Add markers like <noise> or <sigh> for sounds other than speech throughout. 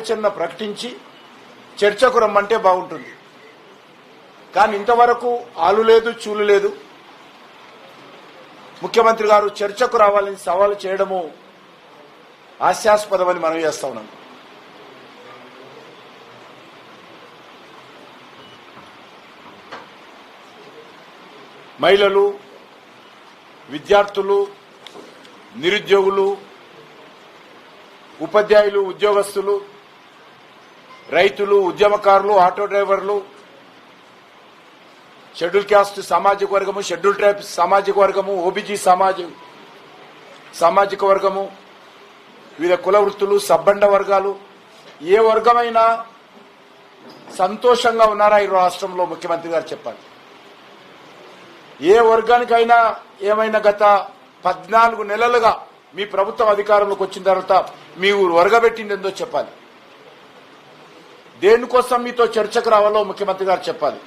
ఆలోచన ప్రకటించి చర్చకు రమ్మంటే బాగుంటుంది. కానీ ఇంతవరకు ఆలు లేదు చూలు లేదు. ముఖ్యమంత్రి గారు చర్చకు రావాలని సవాలు చేయడము హాస్యాస్పదమని మనం చేస్తా ఉన్నాం. మహిళలు విద్యార్థులు నిరుద్యోగులు ఉపాధ్యాయులు ఉద్యోగస్తులు రైతులు ఉద్యమకారులు ఆటో డ్రైవర్లు షెడ్యూల్ క్యాస్ట్ సామాజిక వర్గము షెడ్యూల్ ట్రైబ్ సామాజిక వర్గము ఓబీజీ సమాజం సామాజిక వర్గము వివిధ కుల వృత్తులు సబ్బండ వర్గాలు. ఏ వర్గమైనా సంతోషంగా ఉన్నారా ఈ రాష్ట్రంలో? ముఖ్యమంత్రి గారు చెప్పాలి. ఏ వర్గానికైనా ఏమైనా గత పద్నాలుగు నెలలుగా మీ ప్రభుత్వం అధికారంలోకి వచ్చిన తర్వాత మీ ఊరు వరగబెట్టిందేందో చెప్పాలి. దేనికోసం మీతో చర్చకు రావాలో ముఖ్యమంత్రి గారు చెప్పాలి.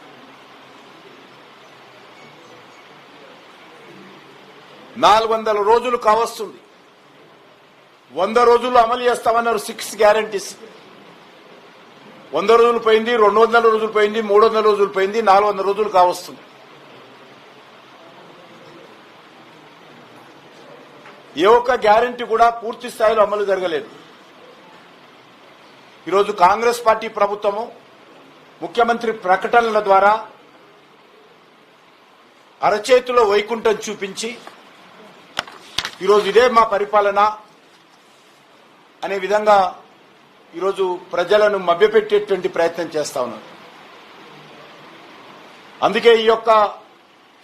నాలుగు వందల రోజులు కావస్తుంది. వంద రోజులు అమలు చేస్తామన్నారు సిక్స్ గ్యారంటీస్. వంద రోజులు పోయింది రెండు వందల రోజులు పోయింది మూడు వందల రోజులు పోయింది నాలుగు వందల రోజులు కావస్తుంది. ఏ ఒక్క గ్యారంటీ కూడా పూర్తి స్థాయిలో అమలు జరగలేదు. ఈరోజు కాంగ్రెస్ పార్టీ ప్రభుత్వము ముఖ్యమంత్రి ప్రకటనల ద్వారా అరచేతిలో వైకుంఠం చూపించి ఈరోజు ఇదే మా పరిపాలన అనే విధంగా ఈరోజు ప్రజలను మభ్యపెట్టేటువంటి ప్రయత్నం చేస్తా ఉన్నారు అందుకే ఈ యొక్క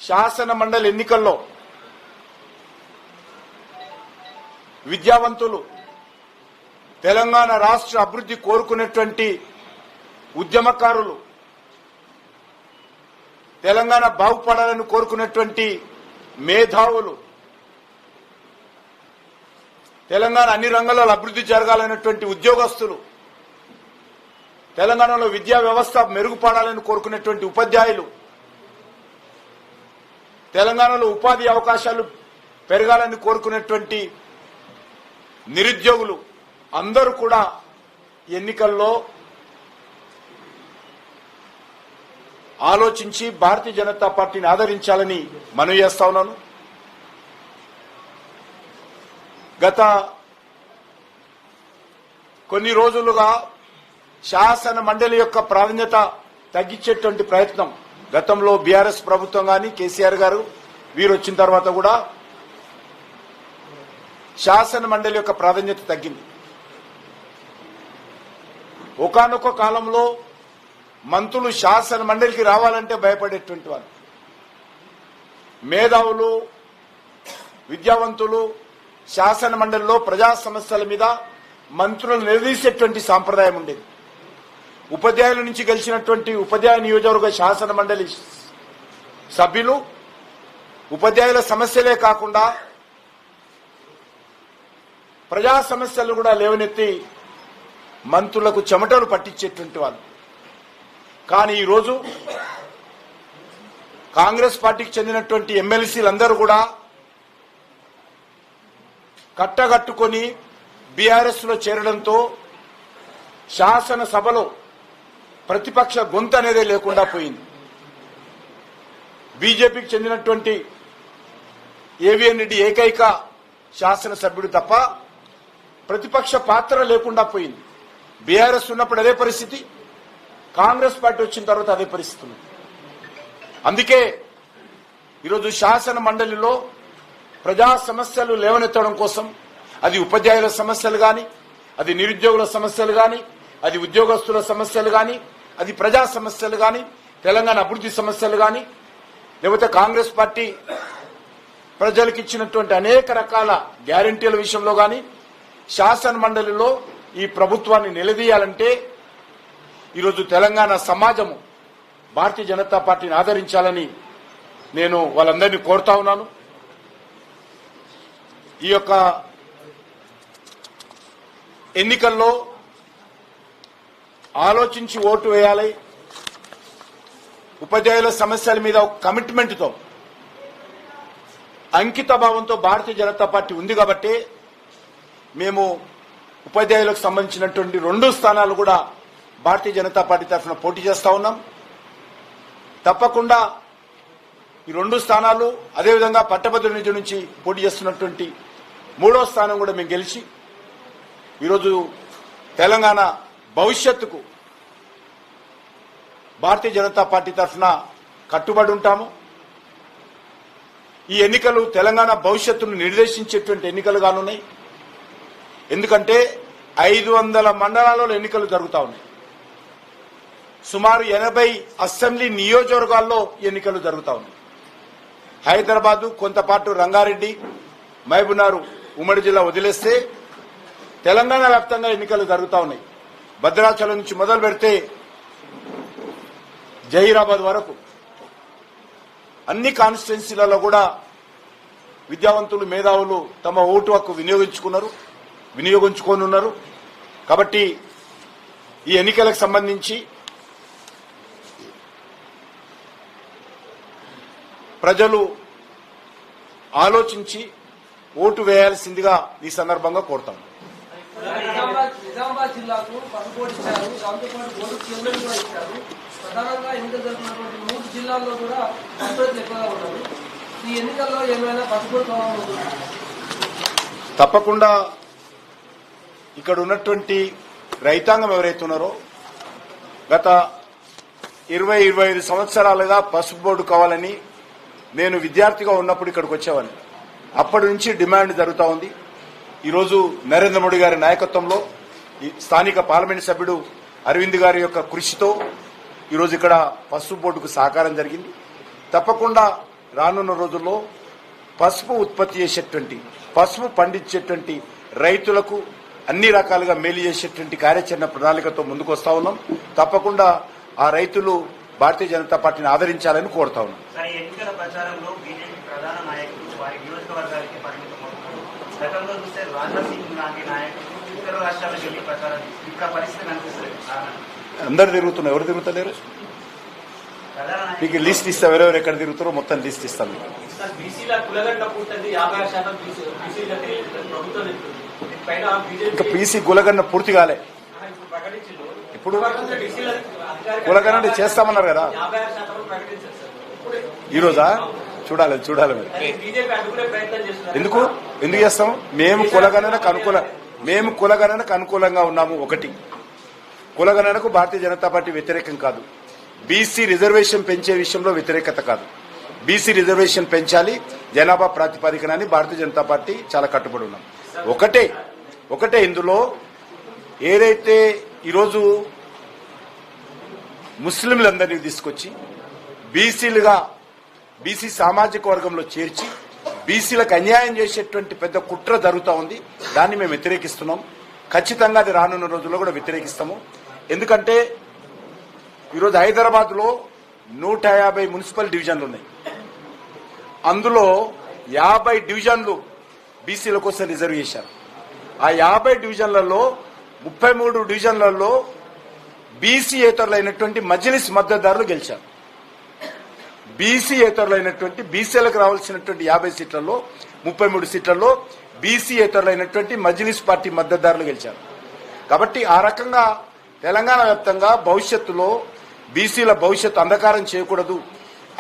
శాసన మండలి ఎన్నికల్లో విద్యావంతులు తెలంగాణ రాష్ట్ర అభివృద్ధి కోరుకునేటువంటి ఉద్యమకారులు తెలంగాణ బాగుపడాలని కోరుకునేటువంటి మేధావులు తెలంగాణ అన్ని రంగాల్లో అభివృద్ధి జరగాలనేటువంటి ఉద్యోగస్తులు తెలంగాణలో విద్యా వ్యవస్థ మెరుగుపడాలని కోరుకునేటువంటి ఉపాధ్యాయులు తెలంగాణలో ఉపాధి అవకాశాలు పెరగాలని కోరుకునేటువంటి నిరుద్యోగులు అందరూ కూడా ఎన్నికల్లో ఆలోచించి భారతీయ జనతా పార్టీని ఆదరించాలని మనవి చేస్తా ఉన్నాను. గత కొన్ని రోజులుగా శాసన మండలి యొక్క ప్రాధాన్యత తగ్గించేటువంటి ప్రయత్నం గతంలో బీఆర్ఎస్ ప్రభుత్వం కానీ కేసీఆర్ గారు వీరు వచ్చిన తర్వాత కూడా శాసన మండలి యొక్క ప్రాధాన్యత తగ్గింది. ఒకనొక కాలంలో మంత్రులు శాసన మండలికి రావాలంటే భయపడేటువంటి వాళ్ళు మేధావులు విద్యావంతులు శాసన మండలిలో ప్రజా సమస్యల మీద మంత్రులను నిలదీసేటువంటి సాంప్రదాయం ఉండేది. ఉపాధ్యాయుల నుంచి గెలిచినటువంటి ఉపాధ్యాయ నియోజకవర్గ శాసన మండలి సభ్యులు ఉపాధ్యాయుల సమస్యలే కాకుండా ప్రజా సమస్యలు కూడా లేవనెత్తి మంత్రులకు చెమటలు పట్టించేటువంటి వాళ్ళు. కానీ ఈరోజు కాంగ్రెస్ పార్టీకి చెందినటువంటి ఎమ్మెల్సీలందరూ కూడా కట్టగట్టుకొని బీఆర్ఎస్లో చేరడంతో శాసనసభలో ప్రతిపక్ష గొంతు అనేదే లేకుండా పోయింది. బీజేపీకి చెందినటువంటి ఏవిఎన్ రెడ్డి ఏకైక శాసనసభ్యుడు తప్ప ప్రతిపక్ష పాత్ర లేకుండా పోయింది. బీఆర్ఎస్ ఉన్నప్పుడు అదే పరిస్థితి. కాంగ్రెస్ పార్టీ వచ్చిన తర్వాత అదే పరిస్థితి ఉంది అందుకే ఈరోజు శాసన మండలిలో ప్రజా సమస్యలు లేవనెత్తడం కోసం అది ఉపాధ్యాయుల సమస్యలు కానీ అది నిరుద్యోగుల సమస్యలు కానీ అది ఉద్యోగస్తుల సమస్యలు కానీ అది ప్రజా సమస్యలు కానీ తెలంగాణ అభివృద్ధి సమస్యలు కానీ లేకపోతే కాంగ్రెస్ పార్టీ ప్రజలకు ఇచ్చినటువంటి అనేక రకాల గ్యారంటీల విషయంలో కానీ శాసన మండలిలో ఈ ప్రభుత్వాన్ని నిలదీయాలంటే ఈరోజు తెలంగాణ సమాజము భారతీయ జనతా పార్టీని ఆదరించాలని నేను వాళ్ళందరినీ కోరుతా ఉన్నాను. ఈ యొక్క ఎన్నికల్లో ఆలోచించి ఓటు వేయాలి. ఉపాధ్యాయుల సమస్యల మీద ఒక కమిట్మెంట్తో అంకిత భావంతో భారతీయ జనతా పార్టీ ఉంది కాబట్టి మేము ఉపాధ్యాయులకు సంబంధించినటువంటి రెండు స్థానాలు కూడా భారతీయ జనతా పార్టీ తరఫున పోటీ చేస్తా ఉన్నాం. తప్పకుండా ఈ రెండు స్థానాలు అదేవిధంగా పట్టభద్రుల నిధి నుంచి పోటీ చేస్తున్నటువంటి మూడో స్థానం కూడా మేము గెలిచి ఈరోజు తెలంగాణ భవిష్యత్తుకు భారతీయ జనతా పార్టీ తరఫున కట్టుబడి ఉంటాము. ఈ ఎన్నికలు తెలంగాణ భవిష్యత్తును నిర్దేశించేటువంటి ఎన్నికలు కానున్నాయి. ఎందుకంటే ఐదు వందల మండలాలలో ఎన్నికలు జరుగుతూ ఉన్నాయి. సుమారు ఎనభై అసెంబ్లీ నియోజకవర్గాల్లో ఎన్నికలు జరుగుతూ ఉన్నాయి. హైదరాబాదు కొంతపాటు రంగారెడ్డి మహబూబ్నగర్ ఉమ్మడి జిల్లా వదిలేస్తే తెలంగాణ వ్యాప్తంగా ఎన్నికలు జరుగుతూ ఉన్నాయి. భద్రాచలం నుంచి మొదలు పెడితే జహీరాబాద్ వరకు. అన్ని కాన్స్టిట్యున్సీలలో కూడా విద్యావంతులు మేధావులు తమ ఓటు హక్కు వినియోగించుకున్నారు. వినియోగించుకొని ఉన్నారు. కాబట్టి ఈ ఎన్నికలకు సంబంధించి ప్రజలు ఆలోచించి ఓటు వేయాల్సిందిగా ఈ సందర్భంగా కోరుతాం. నిజామాబాద్ నిజామాబాద్ జిల్లాకు పసుపోటు ఇచ్చారు దాంతో పాటు ఓటు కేంద్రం కూడా ఇచ్చారు. ప్రధానంగా ఎన్నికలు జరుగుతున్నటువంటి మూడు జిల్లాల్లో కూడా పసుపోట్లు ఎక్కువగా ఉన్నారు. ఈ ఎన్నికల్లో ఏమైనా పసుపోటు ప్రభావం ఉంటుందా తప్పకుండా ఇక్కడ ఉన్నటువంటి రైతాంగం ఎవరైతే ఉన్నారో గత ఇరవై ఇరవై ఐదు సంవత్సరాలుగా పసుపు బోర్డు కావాలని నేను విద్యార్థిగా ఉన్నప్పుడు ఇక్కడికి వచ్చేవాడిని. అప్పటి నుంచి డిమాండ్ జరుగుతూ ఉంది. ఈరోజు నరేంద్ర మోడీ గారి నాయకత్వంలో ఈ స్థానిక పార్లమెంట్ సభ్యుడు అరవింద్ గారి యొక్క కృషితో ఈరోజు ఇక్కడ పసుపు బోర్డుకు సహకారం జరిగింది. తప్పకుండా రానున్న రోజుల్లో పసుపు ఉత్పత్తి చేసేటువంటి పసుపు పండించేటువంటి రైతులకు అన్ని రకాలుగా మేలు చేసేటువంటి కార్యాచరణ ప్రణాళికతో ముందుకు వస్తా ఉన్నాం. తప్పకుండా ఆ రైతులు భారతీయ జనతా పార్టీని ఆదరించాలని కోరుతా ఉన్నాం. అందరు తిరుగుతున్నారు. ఎవరు తిరుగుతలేరు? మీకు లిస్ట్ ఇస్తా. ఎవరెవరు ఎక్కడ తిరుగుతారో మొత్తం లిస్ట్ ఇస్తాను. ఇంకా పీసీ గులగన్న పూర్తి కాలే. ఇప్పుడు కులగన్న చేస్తామన్నారు కదా. యాభై ఆరు శాతం ప్రకటించారు సార్ ఇప్పుడే ఈ రోజా చూడాలి చూడాలి ఎందుకు? ఎందుకు చేస్తాం? మేము కులగణనకు అనుకూల మేము కులగణనకు అనుకూలంగా ఉన్నాము ఒకటి. కులగణనకు భారతీయ జనతా పార్టీ వ్యతిరేకం కాదు. బీసీ రిజర్వేషన్ పెంచే విషయంలో వ్యతిరేకత కాదు. బీసీ రిజర్వేషన్ పెంచాలి జనాభా ప్రాతిపదికన భారతీయ జనతా పార్టీ చాలా కట్టుబడి ఉన్నాం. ఒకటే ఒకటే ఇందులో ఏదైతే ఈరోజు ముస్లింలందరినీ తీసుకొచ్చి బీసీలుగా బీసీ సామాజిక వర్గంలో చేర్చి బీసీలకు అన్యాయం చేసేటువంటి పెద్ద కుట్ర జరుగుతూ ఉంది. దాన్ని మేము వ్యతిరేకిస్తున్నాం. ఖచ్చితంగా అది రానున్న రోజుల్లో కూడా వ్యతిరేకిస్తాము. ఎందుకంటే ఈరోజు హైదరాబాద్లో నూట యాభై మున్సిపల్ డివిజన్లు ఉన్నాయి. అందులో యాభై డివిజన్లు బీసీల కోసం రిజర్వ్ చేశారు. ఆ యాభై డివిజన్లలో ముప్పై మూడు డివిజన్లలో బీసీయేతరులైనటువంటి మజ్లిస్ మద్దతుదారులు గెలిచారు. బీసీయేతరులైనటువంటి బీసీలకు రావాల్సినటువంటి యాభై సీట్లలో ముప్పై మూడు సీట్లలో బీసీయేతరులైనటువంటి మజ్లిస్ పార్టీ మద్దతుదారులు గెలిచారు. కాబట్టి ఆ రకంగా తెలంగాణ వ్యాప్తంగా భవిష్యత్తులో బీసీల భవిష్యత్తు అంధకారం చేయకూడదు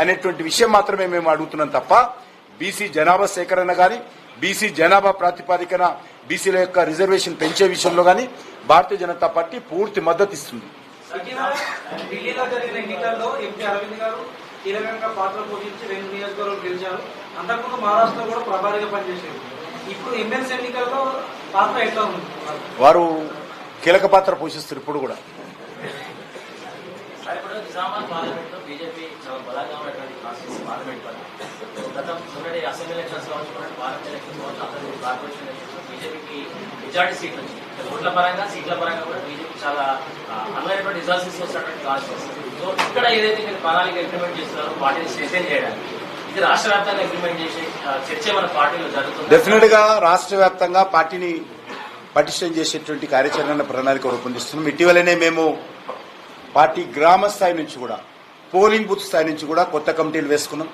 అనేటువంటి విషయం మాత్రమే మేము అడుగుతున్నాం తప్ప బీసీ జనాభా సేకరణ గాని బీసీ జనాభా ప్రాతిపాదికన బీసీల యొక్క రిజర్వేషన్ పెంచే విషయంలో గాని భారతీయ జనతా పార్టీ పూర్తి మద్దతు ఇస్తుంది. ఢిల్లీలో జరిగిన ఎన్నికల్లో ఎంపీ అరవింద్ గారు కీలకంగా పాత్ర పోషించి రెండు నియోజకవర్గాలు గెలిచారు. అంతకుముందు మహారాష్ట్రలో కూడా ప్రభారిగా పనిచేశారు. ఇప్పుడు ఎమ్మెల్సీ ఎన్నికల్లో పాత్ర ఎట్లా ఉంది? వారు కీలక పాత్ర పోషిస్తారు ఇప్పుడు కూడా. సార్ ఇప్పుడు నిజామాబాద్ పార్లమెంట్లో బీజేపీ చాలా బలంగా ఉన్నటువంటి కాన్స్టిట్యూన్సీ పార్లమెంట్ పని. గతం అసెంబ్లీ ఎలక్షన్స్ కావచ్చు ఎలక్షన్స్ కావచ్చు కార్పొరేషన్ ఎలక్షన్స్ బీజేపీకి మెజార్టీ సీట్లు వచ్చింది. ఓట్ల పరంగా సీట్ల పరంగా కూడా బీజేపీ చాలా అనువైనటువంటి రిజల్ట్స్ సో ఇక్కడ ఏదైతే మీరు ప్రణాళిక ఇంప్లిమెంట్ చేస్తున్నారో వాటిని చేయడానికి. ఇది రాష్ట్ర వ్యాప్తంగా ఇంప్లిమెంట్ చేసే చర్చ మన పార్టీలో జరుగుతుంది డెఫినెట్గా రాష్ట్ర వ్యాప్తంగా పార్టీని పటిష్టం చేసేటువంటి కార్యాచరణ ప్రణాళిక రూపొందిస్తున్నాం. ఇటీవలనే మేము పార్టీ గ్రామ స్థాయి నుంచి కూడా పోలింగ్ బూత్ స్థాయి నుంచి కూడా కొత్త కమిటీలు వేసుకున్నాం.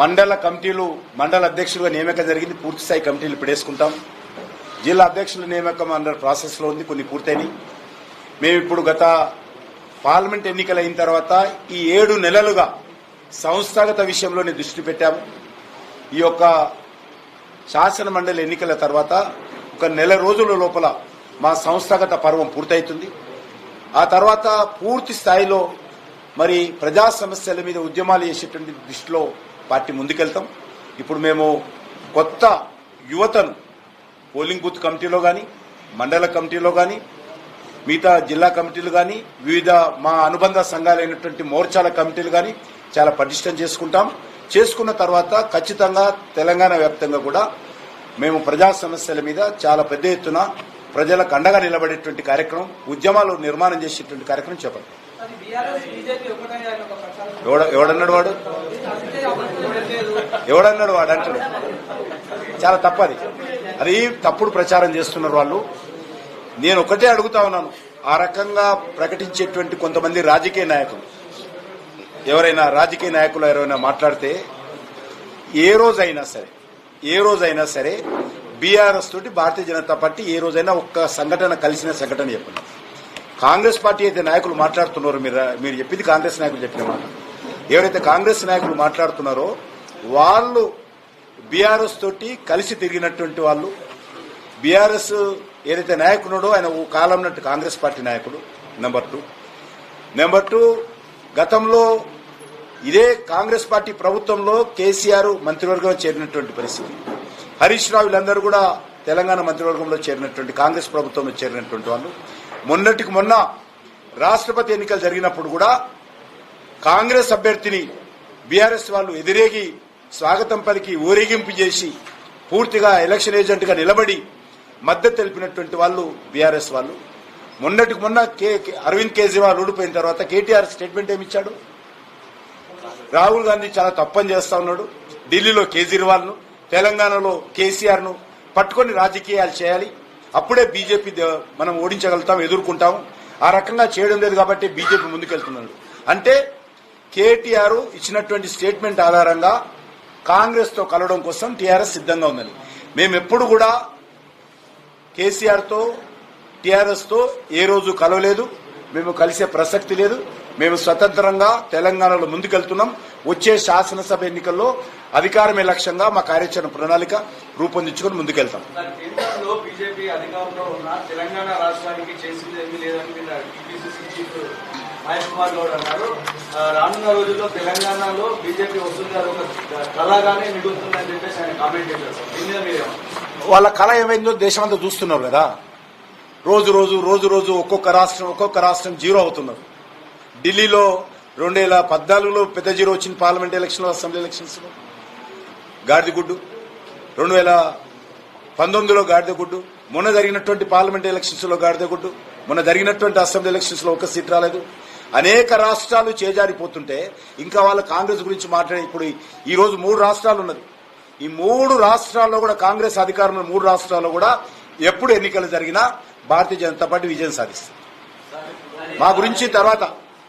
మండల కమిటీలు మండల అధ్యక్షులుగా నియామకం జరిగింది. పూర్తి స్థాయి కమిటీలు ఇప్పుడేసుకుంటాం జిల్లా అధ్యక్షుల నియామకం అండర్ ప్రాసెస్లో ఉంది కొన్ని పూర్తయినాయి. మేము ఇప్పుడు గత పార్లమెంట్ ఎన్నికలు అయిన తర్వాత ఈ ఏడు నెలలుగా సంస్థాగత విషయంలోనే దృష్టి పెట్టాము. ఈ యొక్క శాసన మండలి ఎన్నికల తర్వాత ఒక నెల రోజుల లోపల మా సంస్థాగత పర్వం పూర్తవుతుంది ఆ తర్వాత పూర్తి స్థాయిలో మరి ప్రజా సమస్యల మీద ఉద్యమాలు చేసేటువంటి దృష్టిలో పార్టీ ముందుకెళ్తాం. ఇప్పుడు మేము కొత్త యువతను పోలింగ్ బూత్ కమిటీలో కానీ మండల కమిటీలో కానీ మిగతా జిల్లా కమిటీలు కానీ వివిధ మా అనుబంధ సంఘాలైనటువంటి మోర్చాల కమిటీలు కానీ చాలా పటిష్టం చేసుకుంటాం. చేసుకున్న తర్వాత ఖచ్చితంగా తెలంగాణ వ్యాప్తంగా కూడా మేము ప్రజా సమస్యల మీద చాలా పెద్ద ఎత్తున ప్రజలకు అండగా నిలబడేటువంటి కార్యక్రమం ఉద్యమాలు నిర్మాణం చేసేటువంటి కార్యక్రమం చెప్పండి. అది బీఆర్ఎస్ ఎవడన్నాడు వాడు అంటాడు. చాలా తప్పది. అది తప్పుడు ప్రచారం చేస్తున్నారు వాళ్ళు. నేను ఒకటే అడుగుతా ఉన్నాను. ఆ రకంగా ప్రకటించేటువంటి కొంతమంది రాజకీయ నాయకులు. ఎవరైనా రాజకీయ నాయకులు ఎవరైనా మాట్లాడితే ఏ రోజైనా సరే ఏ రోజైనా సరే బీఆర్ఎస్ తోటి భారతీయ జనతా పార్టీ ఏ రోజైనా ఒక్క సంఘటన కలిసిన సంఘటన చెప్పండి కాంగ్రెస్ పార్టీ అయితే నాయకులు మాట్లాడుతున్నారు మీరు మీరు చెప్పింది కాంగ్రెస్ నాయకులు చెప్పిన మాట. ఎవరైతే కాంగ్రెస్ నాయకులు మాట్లాడుతున్నారో వాళ్ళు బీఆర్ఎస్ తోటి కలిసి తిరిగినటువంటి వాళ్ళు బీఆర్ఎస్ ఏదైతే నాయకుడుడో ఆయన ఓ కాలం నట్టు కాంగ్రెస్ పార్టీ నాయకుడు నెంబర్ టూ. నెంబర్ టూ గతంలో ఇదే కాంగ్రెస్ పార్టీ ప్రభుత్వంలో కేసీఆర్ మంత్రివర్గంలో చేరినటువంటి పరిస్థితి. హరీష్ రావు వీళ్ళందరూ కూడా తెలంగాణ మంత్రివర్గంలో చేరినటువంటి కాంగ్రెస్ ప్రభుత్వంలో చేరినటువంటి వాళ్ళు. మొన్నటికి మొన్న రాష్ట్రపతి ఎన్నికలు జరిగినప్పుడు కూడా కాంగ్రెస్ అభ్యర్థిని బీఆర్ఎస్ వాళ్ళు ఎదిరేగి స్వాగతం పలికి ఊరేగింపు చేసి పూర్తిగా ఎలక్షన్ ఏజెంట్గా నిలబడి మద్దతు తెలిపినటువంటి వాళ్ళు బీఆర్ఎస్ వాళ్ళు. మొన్నటికి మొన్న కే అరవింద్ కేజ్రీవాల్ ఓడిపోయిన తర్వాత కేటీఆర్ స్టేట్మెంట్ ఏమి ఇచ్చాడు? రాహుల్ గాంధీ చాలా తప్పని చేస్తా ఉన్నాడు. ఢిల్లీలో కేజ్రీవాల్ను తెలంగాణలో కేసీఆర్ను పట్టుకొని రాజకీయాలు చేయాలి. అప్పుడే బీజేపీ మనం ఓడించగలుగుతాం ఎదుర్కొంటాం. ఆ రకంగా చేయడం లేదు కాబట్టి బీజేపీ ముందుకెళ్తున్నాడు అంటే కేటీఆర్ ఇచ్చినటువంటి స్టేట్మెంట్ ఆధారంగా కాంగ్రెస్తో కలవడం కోసం టీఆర్ఎస్ సిద్ధంగా ఉందని మేము ఎప్పుడు కూడా కేసీఆర్తో టీఆర్ఎస్తో ఏ రోజు కలవలేదు. మేము కలిసే ప్రసక్తి లేదు. మేము స్వతంత్రంగా తెలంగాణలో ముందుకెళ్తున్నాం. వచ్చే శాసనసభ ఎన్నికల్లో అధికారమే లక్ష్యంగా మా కార్యాచరణ ప్రణాళిక రూపొందించుకొని ముందుకెళ్తాం. మహేష్ కుమార్ గౌడ్ అన్నారు. రానున్న రోజుల్లో తెలంగాణలో బీజేపీ వస్తుంది అది ఒక కళగానే మిగులుతుందని చెప్పేసి ఆయన కామెంట్ చేశారు. దీని మీద వాళ్ళ కళ ఏమైందో దేశమంతా చూస్తున్నారు కదా. రోజు రోజు రోజు రోజు ఒక్కొక్క రాష్ట్రం ఒక్కొక్క రాష్ట్రం జీరో అవుతున్నారు. ఢిల్లీలో రెండు వేల పద్నాలుగులో పెద్ద జీరో వచ్చింది పార్లమెంట్ ఎలక్షన్లో అసెంబ్లీ ఎలక్షన్స్లో. గాడిదగుడ్డు రెండు వేల పంతొమ్మిదిలో గాడిదగుడ్డు మొన్న జరిగినటువంటి పార్లమెంట్ ఎలక్షన్స్లో గాడిదగుడ్డు మొన్న జరిగినటువంటి అసెంబ్లీ ఎలక్షన్స్లో ఒక్క సీట్ రాలేదు. అనేక రాష్ట్రాలు చేజారిపోతుంటే ఇంకా వాళ్ళ కాంగ్రెస్ గురించి మాట్లాడే ఇప్పుడు ఈ రోజు మూడు రాష్ట్రాలు ఉన్నది. ఈ మూడు రాష్ట్రాల్లో కూడా కాంగ్రెస్ అధికారంలో మూడు రాష్ట్రాల్లో కూడా ఎప్పుడు ఎన్నికలు జరిగినా భారతీయ జనతా పార్టీ విజయం సాధిస్తుంది. మా గురించి తర్వాత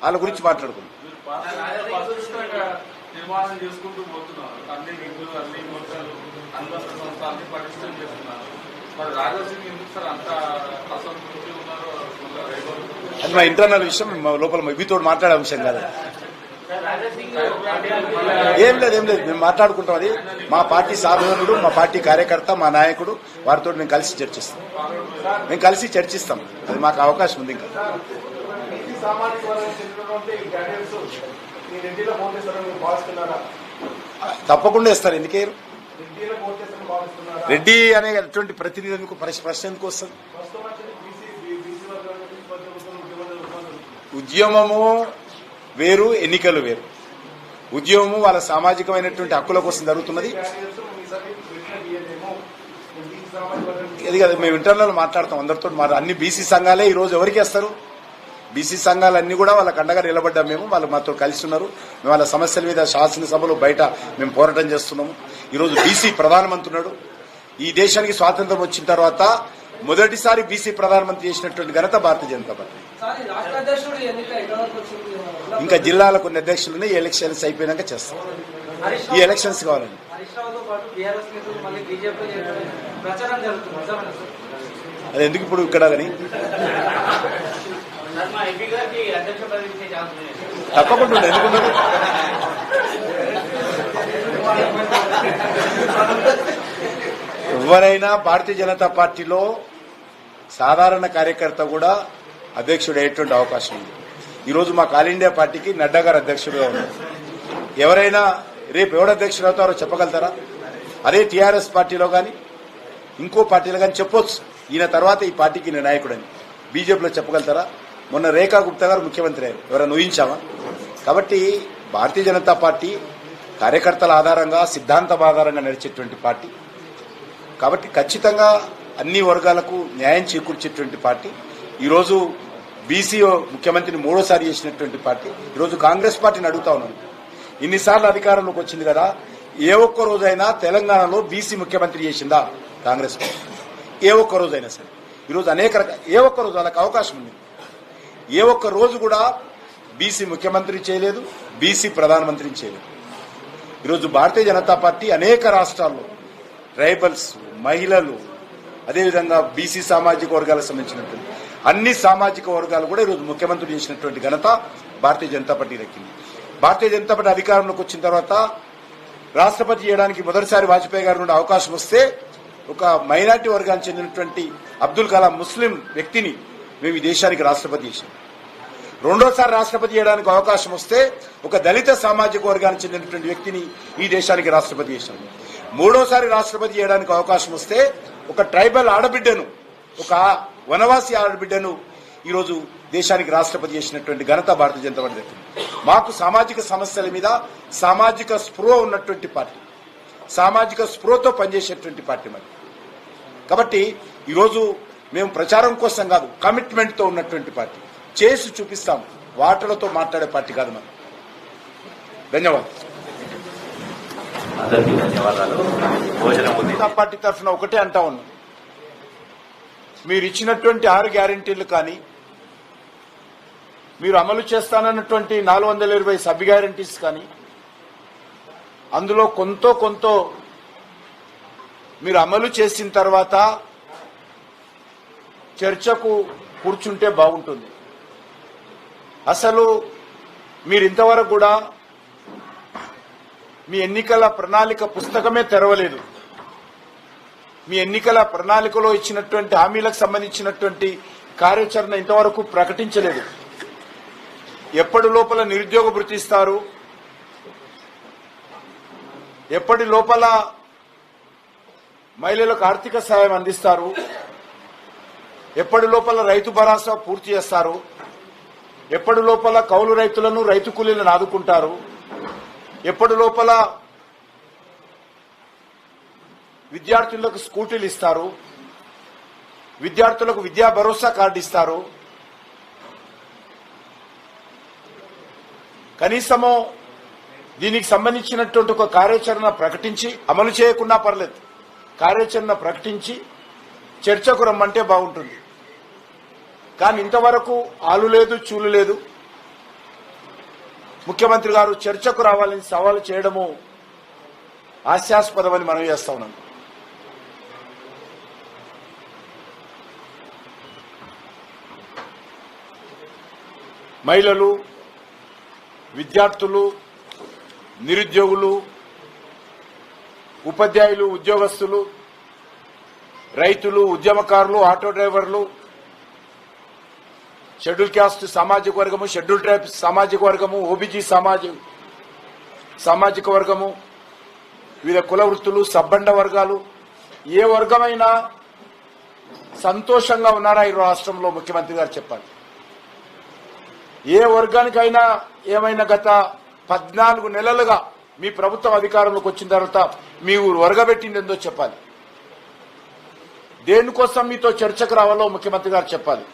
వాళ్ళ గురించి మాట్లాడుకుందాం. మరి రాజాసింగ్ ఎందుకు సార్ అంత అసంతృప్తి అది మా ఇంటర్నల్ విషయం మా లోపల మీతో మాట్లాడే అంశం కాదు. ఏం లేదు ఏం లేదు. మేము మాట్లాడుకుంటాం అది. మా పార్టీ సాధనుడు మా పార్టీ కార్యకర్త మా నాయకుడు వారితో మేము కలిసి చర్చిస్తాం. మేము కలిసి చర్చిస్తాం. అది మాకు అవకాశం ఉంది ఇంకా. తప్పకుండా ఇస్తారు ఎందుకే? రెడ్డి అనే అటువంటి ప్రతినిధి ఎందుకు ప్రశ్న ఎందుకు వస్తుంది? ఉద్యమము వేరు ఎన్నికలు వేరు. ఉద్యమము వాళ్ళ సామాజికమైనటువంటి హక్కుల కోసం జరుగుతున్నది. ఇది కదా మేము ఇంటర్నల్ మాట్లాడతాం అందరితో మరి అన్ని బీసీ సంఘాలే ఈ రోజు ఎవరికి వేస్తారు? బీసీ సంఘాలన్నీ కూడా వాళ్ళ కండగా నిలబడ్డాం మేము వాళ్ళు మాతో కలిసి ఉన్నారు. మేము వాళ్ళ సమస్యల మీద శాసనసభలో బయట మేము పోరాటం చేస్తున్నాము. ఈరోజు బీసీ ప్రధానమంత్రి ఉన్నాడు. ఈ దేశానికి స్వాతంత్రం వచ్చిన తర్వాత మొదటిసారి బీసీ ప్రధానమంత్రి చేసినటువంటి ఘనత భారతీయ జనతా పార్టీ. ఇంకా జిల్లాలకు కొన్ని అధ్యక్షులు ఈ ఎలక్షన్స్ అయిపోయినాక చేస్తాం. ఈ ఎలక్షన్స్ కావాలండి. అది ఎందుకు ఇప్పుడు ఇక్కడ కానీ తప్పకుండా. ఎందుకు? <laughs> ఎవరైనా భారతీయ జనతా పార్టీలో సాధారణ కార్యకర్త కూడా అధ్యక్షుడు అయ్యేటువంటి అవకాశం ఉంది. ఈరోజు మా ఆల్ ఇండియా పార్టీకి నడ్డా గారు అధ్యక్షుడుగా ఉన్నారు. ఎవరైనా రేపు ఎవరు అధ్యక్షుడు అవుతారో చెప్పగలుగుతారా? అదే టీఆర్ఎస్ పార్టీలో కానీ ఇంకో పార్టీలో కానీ చెప్పొచ్చు. ఈయన తర్వాత ఈ పార్టీకి నేను నాయకుడని. బీజేపీలో చెప్పగలుగుతారా? మొన్న రేఖా గుప్తా గారు ముఖ్యమంత్రి అయ్యారు. ఎవరైనా ఊహించామా కాబట్టి భారతీయ జనతా పార్టీ కార్యకర్తల ఆధారంగా సిద్ధాంతం ఆధారంగా నడిచేటువంటి పార్టీ. కాబట్టి ఖచ్చితంగా అన్ని వర్గాలకు న్యాయం చేకూర్చేటువంటి పార్టీ ఈరోజు బీసీ ముఖ్యమంత్రిని మూడోసారి చేసినటువంటి పార్టీ ఈరోజు కాంగ్రెస్ పార్టీని అడుగుతా ఉన్నాను ఇన్నిసార్లు అధికారంలోకి వచ్చింది కదా ఏ ఒక్క రోజైనా తెలంగాణలో బీసీ ముఖ్యమంత్రి చేసిందా కాంగ్రెస్ పార్టీ? ఏ ఒక్క రోజైనా సరే. ఈరోజు అనేక రకాల ఏ ఒక్క రోజు వాళ్ళకి అవకాశం ఉంది. ఏ ఒక్క రోజు కూడా బీసీ ముఖ్యమంత్రి చేయలేదు బీసీ ప్రధానమంత్రిని చేయలేదు. ఈరోజు భారతీయ జనతా పార్టీ అనేక రాష్ట్రాల్లో ట్రైబల్స్ మహిళలు అదేవిధంగా బీసీ సామాజిక వర్గాలకు సంబంధించినటువంటి అన్ని సామాజిక వర్గాలు కూడా ఈరోజు ముఖ్యమంత్రి చేసినటువంటి ఘనత భారతీయ జనతా పార్టీ దక్కింది. భారతీయ జనతా పార్టీ అధికారంలోకి వచ్చిన తర్వాత రాష్ట్రపతి చేయడానికి మొదటిసారి వాజ్పేయి గారి నుండి అవకాశం వస్తే ఒక మైనార్టీ వర్గానికి చెందినటువంటి అబ్దుల్ కలాం ముస్లిం వ్యక్తిని మేము ఈ దేశానికి రాష్ట్రపతి చేశాం. రెండోసారి రాష్ట్రపతి చేయడానికి అవకాశం వస్తే ఒక దళిత సామాజిక వర్గానికి చెందినటువంటి వ్యక్తిని ఈ దేశానికి రాష్ట్రపతి చేశాం. మూడోసారి రాష్ట్రపతి చేయడానికి అవకాశం వస్తే ఒక ట్రైబల్ ఆడబిడ్డను ఒక వనవాసి ఆడబిడ్డను ఈరోజు దేశానికి రాష్ట్రపతి చేసినటువంటి ఘనత భారతీయ జనతా పార్టీ దక్కింది మాకు సామాజిక సమస్యల మీద సామాజిక స్పృహ ఉన్నటువంటి పార్టీ. సామాజిక స్పృహతో పనిచేసేటువంటి పార్టీ మరి కాబట్టి ఈరోజు మేము ప్రచారం కోసం కాదు కమిట్మెంట్తో ఉన్నటువంటి పార్టీ. చేసి చూపిస్తాం వాటలతో మాట్లాడే పార్టీ కాదు మనం ధన్యవాదాలు. అందరికీ ధన్యవాదాలు. భోజనం ఉంది. పార్టీ తరఫున ఒకటే అంటా ఉన్నాం. మీరు ఇచ్చినటువంటి ఆరు గ్యారంటీలు కానీ మీరు అమలు చేస్తానన్నటువంటి నాలుగు వందల ఇరవై సబ్ గ్యారంటీస్ కానీ అందులో కొంత కొంత మీరు అమలు చేసిన తర్వాత చర్చకు కూర్చుంటే బాగుంటుంది. అసలు మీరు ఇంతవరకు కూడా మీ ఎన్నికల ప్రణాళిక పుస్తకమే తెరవలేదు. మీ ఎన్నికల ప్రణాళికలో ఇచ్చినటువంటి హామీలకు సంబంధించినటువంటి కార్యాచరణ ఇంతవరకు ప్రకటించలేదు. ఎప్పటి లోపల నిరుద్యోగ గుర్తిస్తారు ఎప్పటి లోపల మహిళలకు ఆర్థిక సహాయం అందిస్తారు? ఎప్పటి లోపల రైతు భరోసా పూర్తి చేస్తారు? ఎప్పటి లోపల కౌలు రైతులను రైతు కూలీలను ఆదుకుంటారు? ఎప్పటి లోపల విద్యార్థులకు స్కూటీలు ఇస్తారు? విద్యార్థులకు విద్యా భరోసా కార్డు ఇస్తారు? కనీసము దీనికి సంబంధించినటువంటి ఒక కార్యాచరణ ప్రకటించి అమలు చేయకుండా పర్లేదు. కార్యాచరణ ప్రకటించి చర్చకు రమ్మంటే బాగుంటుంది. కానీ ఇంతవరకు ఆలు లేదు చూలు లేదు. ముఖ్యమంత్రి గారు చర్చకు రావాలని సవాలు చేయడము హాస్యాస్పదమని మనం చేస్తా ఉన్నాం. మహిళలు విద్యార్థులు నిరుద్యోగులు ఉపాధ్యాయులు ఉద్యోగస్తులు రైతులు ఉద్యమకారులు ఆటో డ్రైవర్లు షెడ్యూల్ క్యాస్ట్ సామాజిక వర్గము షెడ్యూల్ ట్రైబ్ సామాజిక వర్గము ఓబీజీ సామాజిక సామాజిక వర్గము వివిధ కుల వృత్తులు సబ్బండ వర్గాలు. ఏ వర్గమైనా సంతోషంగా ఉన్నారా ఈ రాష్ట్రంలో? ముఖ్యమంత్రి గారు చెప్పాలి ఏ వర్గానికైనా ఏమైనా గత పద్నాలుగు నెలలుగా మీ ప్రభుత్వం అధికారంలోకి వచ్చిన తర్వాత మీ ఊరు వరగబెట్టిందేందో చెప్పాలి. దేనికోసం మీతో చర్చకు రావాలో ముఖ్యమంత్రి గారు చెప్పాలి.